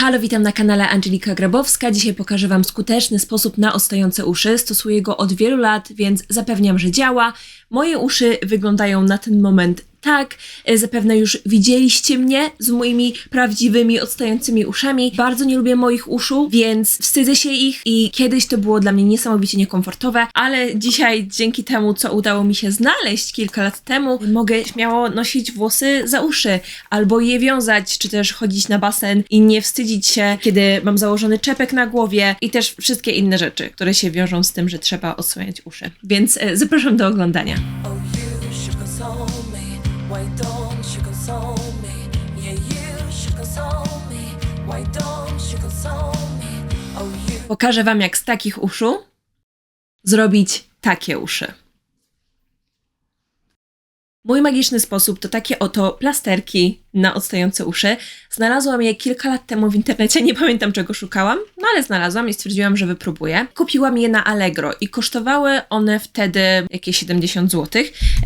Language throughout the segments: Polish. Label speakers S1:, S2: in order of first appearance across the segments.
S1: Halo, witam na kanale Angelika Grabowska. Dzisiaj pokażę Wam skuteczny sposób na ostające uszy. Stosuję go od wielu lat, więc zapewniam, że działa. Moje uszy wyglądają na ten moment tak. E, Zapewne już widzieliście mnie z moimi prawdziwymi, odstającymi uszami. Bardzo nie lubię moich uszu, więc wstydzę się ich i kiedyś to było dla mnie niesamowicie niekomfortowe, ale dzisiaj dzięki temu, co udało mi się znaleźć kilka lat temu, mogę śmiało nosić włosy za uszy albo je wiązać, czy też chodzić na basen i nie wstydzić się, kiedy mam założony czepek na głowie i też wszystkie inne rzeczy, które się wiążą z tym, że trzeba odsłaniać uszy. Więc e, zapraszam do oglądania.
S2: Oh, Why don't you console me? Yeah, you should console me. Why don't you console me? Oh, you.
S1: Pokażę Wam, jak z takich uszu zrobić takie uszy. Mój magiczny sposób to takie oto plasterki na odstające uszy. Znalazłam je kilka lat temu w internecie, nie pamiętam czego szukałam, no ale znalazłam i stwierdziłam, że wypróbuję. Kupiłam je na Allegro i kosztowały one wtedy jakieś 70 zł.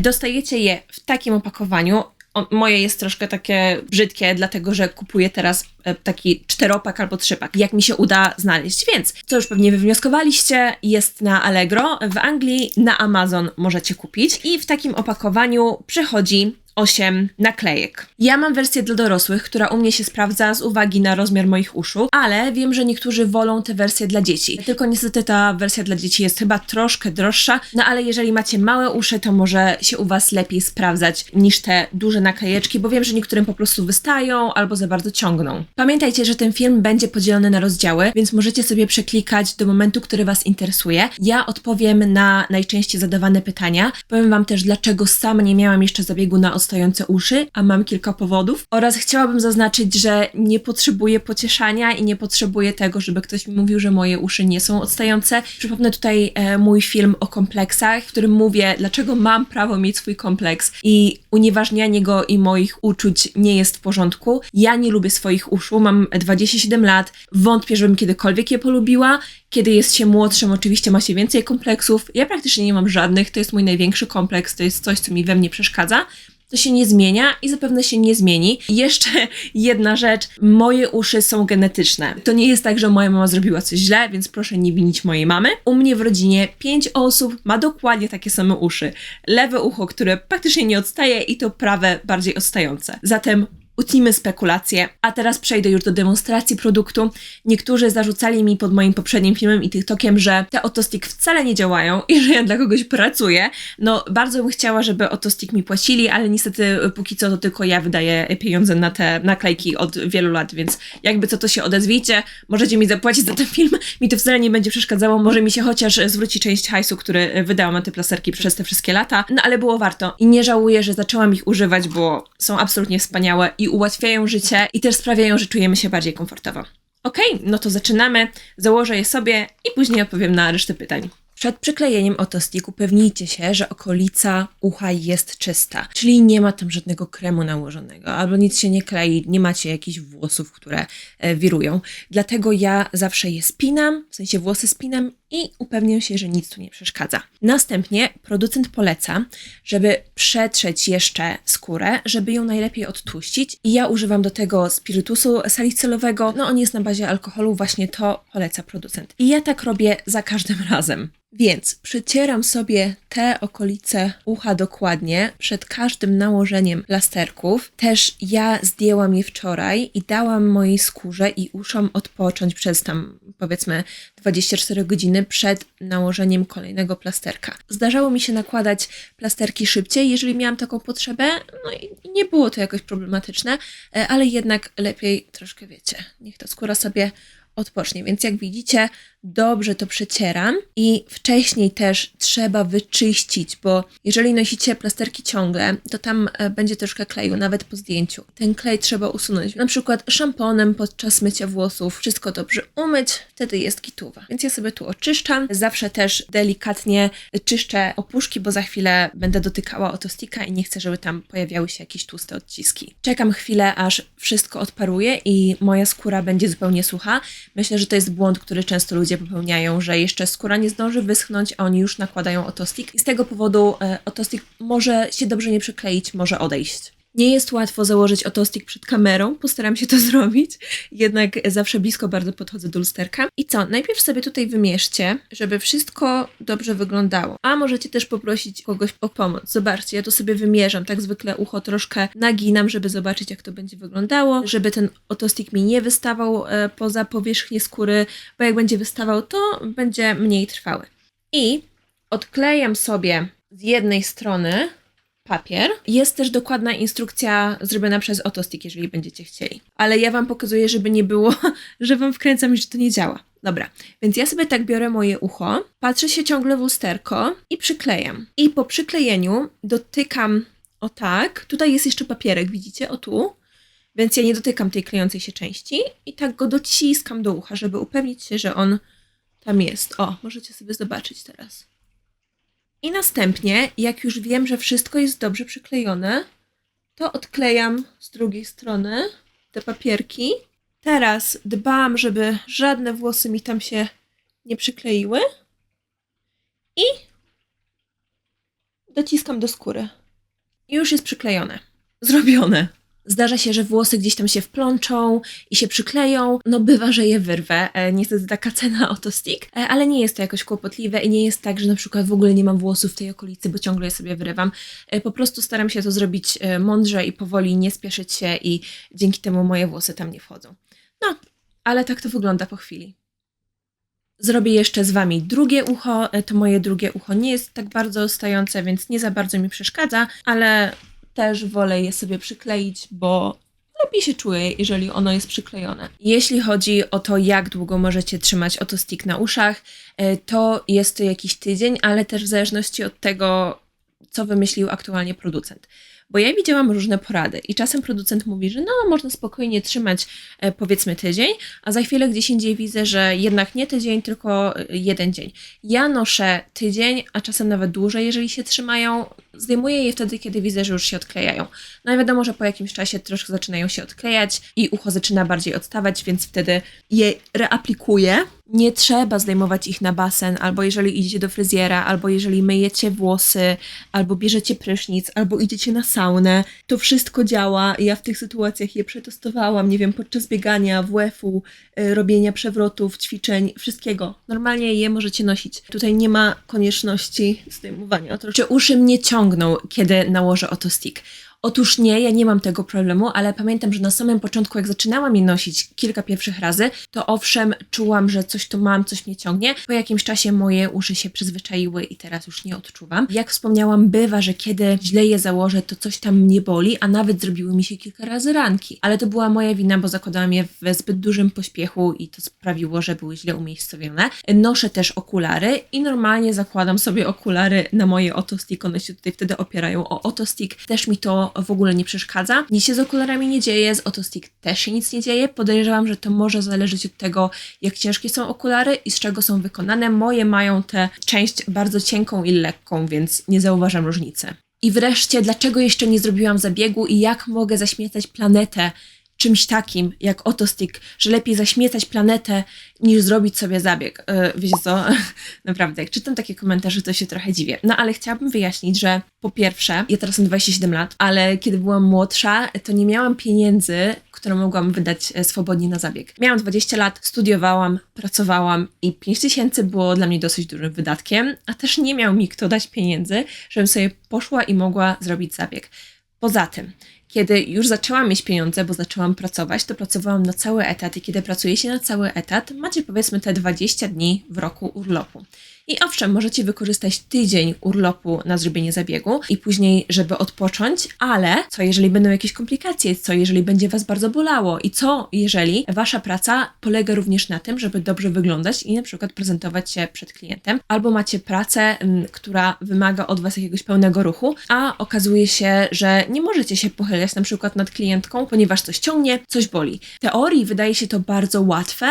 S1: Dostajecie je w takim opakowaniu. Moje jest troszkę takie brzydkie, dlatego że kupuję teraz e, taki czteropak albo trzypak, jak mi się uda znaleźć. Więc, co już pewnie wywnioskowaliście, jest na Allegro. W Anglii na Amazon możecie kupić i w takim opakowaniu przychodzi 8 naklejek. Ja mam wersję dla dorosłych, która u mnie się sprawdza z uwagi na rozmiar moich uszu, ale wiem, że niektórzy wolą tę wersję dla dzieci. Tylko niestety ta wersja dla dzieci jest chyba troszkę droższa, no ale jeżeli macie małe uszy, to może się u Was lepiej sprawdzać niż te duże naklejeczki, bo wiem, że niektórym po prostu wystają albo za bardzo ciągną. Pamiętajcie, że ten film będzie podzielony na rozdziały, więc możecie sobie przeklikać do momentu, który Was interesuje. Ja odpowiem na najczęściej zadawane pytania. Powiem Wam też, dlaczego sama nie miałam jeszcze zabiegu na ostające uszy, a mam kilka powodów. Oraz chciałabym zaznaczyć, że nie potrzebuję pocieszania i nie potrzebuję tego, żeby ktoś mi mówił, że moje uszy nie są odstające. Przypomnę tutaj e, mój film o kompleksach, w którym mówię, dlaczego mam prawo mieć swój kompleks i unieważnianie go i moich uczuć nie jest w porządku. Ja nie lubię swoich uszu, mam 27 lat, wątpię, żebym kiedykolwiek je polubiła. Kiedy jest się młodszym, oczywiście ma się więcej kompleksów. Ja praktycznie nie mam żadnych, to jest mój największy kompleks, to jest coś, co mi we mnie przeszkadza. To się nie zmienia i zapewne się nie zmieni. Jeszcze jedna rzecz, moje uszy są genetyczne. To nie jest tak, że moja mama zrobiła coś źle, więc proszę nie winić mojej mamy. U mnie w rodzinie pięć osób ma dokładnie takie same uszy. Lewe ucho, które praktycznie nie odstaje i to prawe bardziej odstające. Zatem Utnijmy spekulacje, a teraz przejdę już do demonstracji produktu. Niektórzy zarzucali mi pod moim poprzednim filmem i TikTokiem, że te Otostick wcale nie działają i że ja dla kogoś pracuję. No, bardzo bym chciała, żeby Otostick mi płacili, ale niestety póki co to tylko ja wydaję pieniądze na te naklejki od wielu lat, więc jakby co to się odezwijcie, możecie mi zapłacić za ten film, mi to wcale nie będzie przeszkadzało, może mi się chociaż zwróci część hajsu, który wydałam na te plasterki przez te wszystkie lata, no ale było warto. I nie żałuję, że zaczęłam ich używać, bo są absolutnie wspaniałe i ułatwiają życie i też sprawiają, że czujemy się bardziej komfortowo. Okej, no to zaczynamy. Założę je sobie i później odpowiem na resztę pytań. Przed przyklejeniem otostick upewnijcie się, że okolica ucha jest czysta, czyli nie ma tam żadnego kremu nałożonego, albo nic się nie klei, nie macie jakichś włosów, które e, wirują. Dlatego ja zawsze je spinam, w sensie włosy spinam i upewniam się, że nic tu nie przeszkadza. Następnie producent poleca, żeby przetrzeć jeszcze skórę, żeby ją najlepiej odtłuścić i ja używam do tego spirytusu salicylowego, no on jest na bazie alkoholu, właśnie to poleca producent. I ja tak robię za każdym razem. Więc przycieram sobie te okolice ucha dokładnie przed każdym nałożeniem plasterków. Też ja zdjęłam je wczoraj i dałam mojej skórze i uszom odpocząć przez tam powiedzmy 24 godziny przed nałożeniem kolejnego plasterka. Zdarzało mi się nakładać plasterki szybciej, jeżeli miałam taką potrzebę, no i nie było to jakoś problematyczne, e, ale jednak lepiej troszkę wiecie, niech ta skóra sobie odpocznie. Więc jak widzicie, dobrze to przecieram i wcześniej też trzeba wyczyścić, bo jeżeli nosicie plasterki ciągle, to tam e, będzie troszkę kleju, nawet po zdjęciu. Ten klej trzeba usunąć, na przykład szamponem podczas mycia włosów. Wszystko dobrze umyć, wtedy jest gituwa. Więc ja sobie tu oczyszczam. Zawsze też delikatnie czyszczę opuszki, bo za chwilę będę dotykała otostika i nie chcę, żeby tam pojawiały się jakieś tłuste odciski. Czekam chwilę, aż wszystko odparuje i moja skóra będzie zupełnie sucha. Myślę, że to jest błąd, który często ludzie popełniają, że jeszcze skóra nie zdąży wyschnąć, a oni już nakładają otostik. I z tego powodu e, otostik może się dobrze nie przykleić, może odejść. Nie jest łatwo założyć otostik przed kamerą, postaram się to zrobić, jednak zawsze blisko bardzo podchodzę do lusterka. I co, najpierw sobie tutaj wymierzcie, żeby wszystko dobrze wyglądało. A możecie też poprosić kogoś o pomoc. Zobaczcie, ja tu sobie wymierzam, tak zwykle ucho troszkę naginam, żeby zobaczyć jak to będzie wyglądało, żeby ten otostik mi nie wystawał e, poza powierzchnię skóry, bo jak będzie wystawał, to będzie mniej trwały. I odklejam sobie z jednej strony papier. Jest też dokładna instrukcja zrobiona przez Otostik, jeżeli będziecie chcieli. Ale ja Wam pokazuję, żeby nie było, że Wam wkręcam i że to nie działa. Dobra, więc ja sobie tak biorę moje ucho, patrzę się ciągle w lusterko i przyklejam. I po przyklejeniu dotykam o tak. Tutaj jest jeszcze papierek, widzicie? O tu. Więc ja nie dotykam tej klejącej się części i tak go dociskam do ucha, żeby upewnić się, że on tam jest. O, możecie sobie zobaczyć teraz. I następnie, jak już wiem, że wszystko jest dobrze przyklejone, to odklejam z drugiej strony te papierki. Teraz dbam, żeby żadne włosy mi tam się nie przykleiły. I dociskam do skóry. Już jest przyklejone. Zrobione. Zdarza się, że włosy gdzieś tam się wplączą i się przykleją. No bywa, że je wyrwę. E, niestety taka cena oto stick. E, ale nie jest to jakoś kłopotliwe i nie jest tak, że na przykład w ogóle nie mam włosów w tej okolicy, bo ciągle je sobie wyrywam. E, po prostu staram się to zrobić mądrze i powoli, nie spieszyć się i dzięki temu moje włosy tam nie wchodzą. No, ale tak to wygląda po chwili. Zrobię jeszcze z Wami drugie ucho. To moje drugie ucho nie jest tak bardzo stające, więc nie za bardzo mi przeszkadza, ale też wolę je sobie przykleić, bo lepiej się czuję, jeżeli ono jest przyklejone. Jeśli chodzi o to, jak długo możecie trzymać oto stick na uszach, e, to jest to jakiś tydzień, ale też w zależności od tego, co wymyślił aktualnie producent. Bo ja widziałam różne porady i czasem producent mówi, że no, można spokojnie trzymać e, powiedzmy tydzień, a za chwilę gdzieś indziej widzę, że jednak nie tydzień, tylko e, jeden dzień. Ja noszę tydzień, a czasem nawet dłużej, jeżeli się trzymają. Zdejmuję je wtedy, kiedy widzę, że już się odklejają. No i wiadomo, że po jakimś czasie troszkę zaczynają się odklejać i ucho zaczyna bardziej odstawać, więc wtedy je reaplikuję. Nie trzeba zdejmować ich na basen, albo jeżeli idziecie do fryzjera, albo jeżeli myjecie włosy, albo bierzecie prysznic, albo idziecie na saunę. To wszystko działa. Ja w tych sytuacjach je przetestowałam, nie wiem, podczas biegania, WF-u, y, robienia przewrotów, ćwiczeń, wszystkiego. Normalnie je możecie nosić. Tutaj nie ma konieczności zdejmowania. Czy uszy mnie ciągną, kiedy nałożę oto stick? Otóż nie, ja nie mam tego problemu, ale pamiętam, że na samym początku, jak zaczynałam je nosić kilka pierwszych razy, to owszem, czułam, że coś tu mam, coś mnie ciągnie. Po jakimś czasie moje uszy się przyzwyczaiły i teraz już nie odczuwam. Jak wspomniałam, bywa, że kiedy źle je założę, to coś tam mnie boli, a nawet zrobiły mi się kilka razy ranki. Ale to była moja wina, bo zakładałam je w zbyt dużym pośpiechu i to sprawiło, że były źle umiejscowione. Noszę też okulary i normalnie zakładam sobie okulary na moje otostick. One się tutaj wtedy opierają o otostick. Też mi to w ogóle nie przeszkadza. Nic się z okularami nie dzieje, z otostick też się nic nie dzieje. Podejrzewam, że to może zależeć od tego, jak ciężkie są okulary i z czego są wykonane. Moje mają tę część bardzo cienką i lekką, więc nie zauważam różnicy. I wreszcie, dlaczego jeszcze nie zrobiłam zabiegu i jak mogę zaśmiecać planetę czymś takim jak otostick, że lepiej zaśmiecać planetę niż zrobić sobie zabieg. Yy, wiecie co? Naprawdę, jak czytam takie komentarze, to się trochę dziwię. No ale chciałabym wyjaśnić, że po pierwsze, ja teraz mam 27 lat, ale kiedy byłam młodsza, to nie miałam pieniędzy, które mogłam wydać e, swobodnie na zabieg. Miałam 20 lat, studiowałam, pracowałam i 5 tysięcy było dla mnie dosyć dużym wydatkiem, a też nie miał mi kto dać pieniędzy, żebym sobie poszła i mogła zrobić zabieg. Poza tym, kiedy już zaczęłam mieć pieniądze, bo zaczęłam pracować, to pracowałam na cały etat i kiedy pracujecie na cały etat, macie powiedzmy te 20 dni w roku urlopu. I owszem, możecie wykorzystać tydzień urlopu na zrobienie zabiegu i później, żeby odpocząć, ale co jeżeli będą jakieś komplikacje, co jeżeli będzie Was bardzo bolało i co jeżeli Wasza praca polega również na tym, żeby dobrze wyglądać i na przykład prezentować się przed klientem, albo macie pracę, mm, która wymaga od Was jakiegoś pełnego ruchu, a okazuje się, że nie możecie się pochylać na przykład nad klientką, ponieważ coś ciągnie, coś boli. W teorii wydaje się to bardzo łatwe,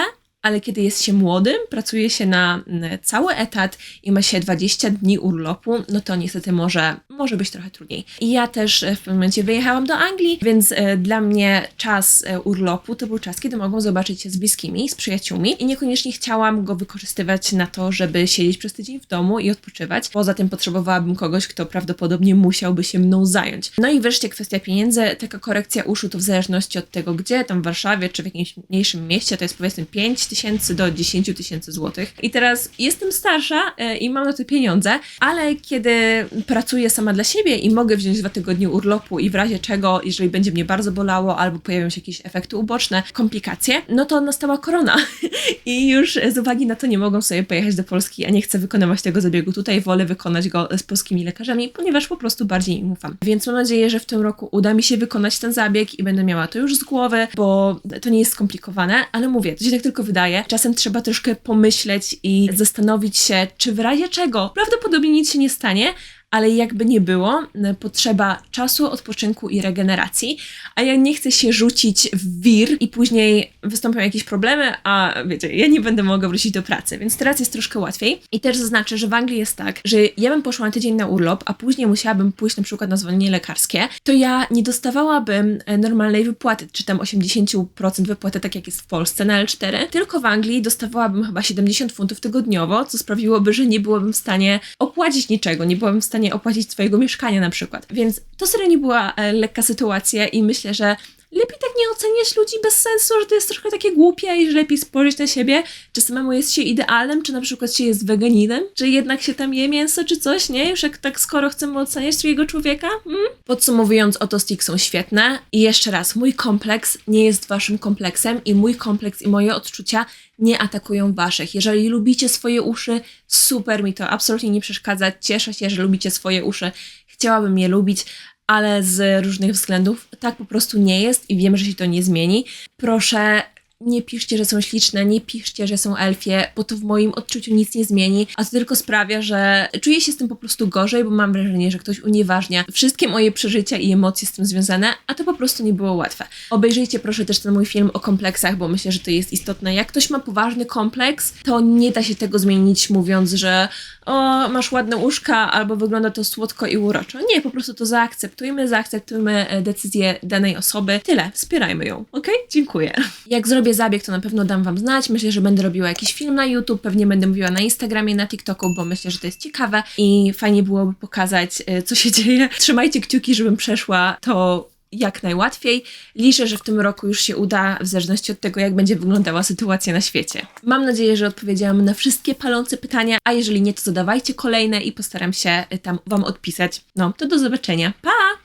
S1: ale kiedy jest się młodym, pracuje się na mm, cały etat i ma się 20 dni urlopu, no to niestety może, może być trochę trudniej. I ja też e, w pewnym momencie wyjechałam do Anglii, więc e, dla mnie czas e, urlopu to był czas, kiedy mogłam zobaczyć się z bliskimi, z przyjaciółmi i niekoniecznie chciałam go wykorzystywać na to, żeby siedzieć przez tydzień w domu i odpoczywać. Poza tym potrzebowałabym kogoś, kto prawdopodobnie musiałby się mną zająć. No i wreszcie kwestia pieniędzy. Taka korekcja uszu to w zależności od tego, gdzie, tam w Warszawie czy w jakimś mniejszym mieście, to jest powiedzmy 5 tysięcy do 10 tysięcy złotych. I teraz jestem starsza e, i mam na to pieniądze, ale kiedy pracuję sama dla siebie i mogę wziąć dwa tygodnie urlopu i w razie czego, jeżeli będzie mnie bardzo bolało albo pojawią się jakieś efekty uboczne, komplikacje, no to nastała korona. I już z uwagi na to nie mogą sobie pojechać do Polski, a nie chcę wykonywać tego zabiegu tutaj, wolę wykonać go z polskimi lekarzami, ponieważ po prostu bardziej im ufam. Więc mam nadzieję, że w tym roku uda mi się wykonać ten zabieg i będę miała to już z głowy, bo to nie jest skomplikowane, ale mówię, to się tak tylko wydaje. Czasem trzeba troszkę pomyśleć i zastanowić się, czy w razie czego prawdopodobnie nic się nie stanie, ale jakby nie było, potrzeba czasu, odpoczynku i regeneracji, a ja nie chcę się rzucić w wir i później wystąpią jakieś problemy, a wiecie, ja nie będę mogła wrócić do pracy, więc teraz jest troszkę łatwiej. I też zaznaczę, że w Anglii jest tak, że ja bym poszła na tydzień na urlop, a później musiałabym pójść na przykład na zwolnienie lekarskie, to ja nie dostawałabym e, normalnej wypłaty, czy tam 80% wypłaty, tak jak jest w Polsce na L4, tylko w Anglii dostawałabym chyba 70 funtów tygodniowo, co sprawiłoby, że nie byłabym w stanie opłacić niczego, nie byłabym w stanie opłacić swojego mieszkania na przykład. Więc to serio nie była e, lekka sytuacja i myślę, że lepiej tak nie oceniać ludzi bez sensu, że to jest trochę takie głupie i że lepiej spojrzeć na siebie, czy samemu jest się idealnym, czy na przykład się jest weganinem, czy jednak się tam je mięso, czy coś, nie? Już jak tak skoro chcemy oceniać drugiego człowieka. Mm? Podsumowując, oto stick są świetne i jeszcze raz, mój kompleks nie jest waszym kompleksem i mój kompleks i moje odczucia nie atakują waszych. Jeżeli lubicie swoje uszy, super mi to absolutnie nie przeszkadza. Cieszę się, że lubicie swoje uszy. Chciałabym je lubić, ale z różnych względów tak po prostu nie jest i wiem, że się to nie zmieni. Proszę. Nie piszcie, że są śliczne, nie piszcie, że są elfie, bo to w moim odczuciu nic nie zmieni, a to tylko sprawia, że czuję się z tym po prostu gorzej, bo mam wrażenie, że ktoś unieważnia wszystkie moje przeżycia i emocje z tym związane, a to po prostu nie było łatwe. Obejrzyjcie proszę też ten mój film o kompleksach, bo myślę, że to jest istotne. Jak ktoś ma poważny kompleks, to nie da się tego zmienić mówiąc, że o, masz ładne uszka, albo wygląda to słodko i uroczo. Nie, po prostu to zaakceptujmy, zaakceptujmy e, decyzję danej osoby. Tyle, wspierajmy ją, ok? Dziękuję. Jak zrobię zabieg, to na pewno dam Wam znać. Myślę, że będę robiła jakiś film na YouTube, pewnie będę mówiła na Instagramie, na TikToku, bo myślę, że to jest ciekawe i fajnie byłoby pokazać, e, co się dzieje. Trzymajcie kciuki, żebym przeszła to jak najłatwiej. Liczę, że w tym roku już się uda, w zależności od tego, jak będzie wyglądała sytuacja na świecie. Mam nadzieję, że odpowiedziałam na wszystkie palące pytania, a jeżeli nie, to zadawajcie kolejne i postaram się y, tam Wam odpisać. No, to do zobaczenia. Pa!